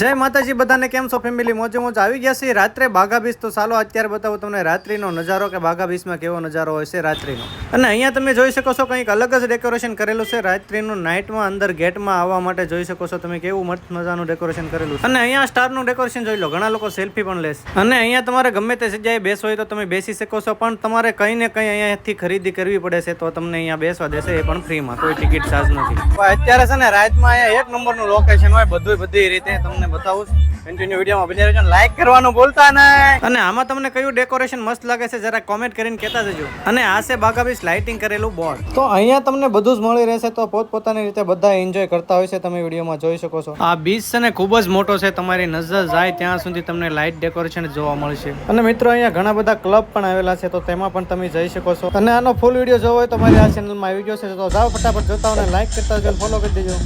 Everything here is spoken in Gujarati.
જય માતાજી, બધાને કેમ છો ફેમિલી મોજે મોજ આવી ગયા છે. રાત્રે બાઘા બીચ તો ચાલો અત્યારે બતાવો તમને રાત્રિનો નજારો કે બાઘા બીચમાં કેવો નજારો હોય છે રાત્રિનો. અને અહીંયા તમે જોઈ શકો છો કંઈક અલગ જ ડેકોરેશન કરેલું છે. રાત્રિનું નાઇટમાં અંદર ગેટમાં આવવા માટે જોઈ શકો છો તમે કેવું મસ્ત મજાનું ડેકોરેશન કરેલું છે. અને અહીંયા સ્ટારનું ડેકોરેશન જોઈ લો, ઘણા લોકો સેલ્ફી પણ લેશે. અને અહીંયા તમારે ગમે તે જગ્યાએ બેસો હોય તો તમે બેસી શકો છો, પણ તમારે કંઈ ને કંઈ અહીંયાથી ખરીદી કરવી પડે છે તો તમને અહીંયા બેસવા દેશે, એ પણ ફ્રીમાં કોઈ ટિકિટ ચાર્જ નથી. અત્યારે છે ને, રાતમાં અહીંયા એક નંબરનું લોકેશન હોય બધું બધી રીતે તમને બતાવું કન્ટિન્યુ વિડીયોમાં બની રહેજો લાઈક કરવાનું ભૂલતા નહીં. અને આમાં તમને કયું ડેકોરેશન મસ્ત લાગે છે જરા કોમેન્ટ કરીને કહેતા જજો. અને આ છે બાગાબીસ લાઇટિંગ કરેલું બોર્ડ તો અહીંયા તમને બધું જ મળી રહેશે તો પોતપોતાની રીતે બધા એન્જોય કરતા હોય છે તમે વિડીયોમાં જોઈ શકો છો. આ બીચ છે ને ખૂબ જ મોટો છે તમારી નજર જાય ત્યાં સુધી તમને લાઇટ ડેકોરેશન જોવા મળશે. અને મિત્રો અહીંયા ઘણા બધા ક્લબ પણ આવેલા છે તો તેમાં પણ તમે જઈ શકો છો. અને આનો ફૂલ વીડિયો જોવો હોય તો મારી આ ચેનલમાં આવી ગયો છે તો જાઓ ફટાફટ જોતા અને લાઈક કરતા ફોલો કરી દેજો.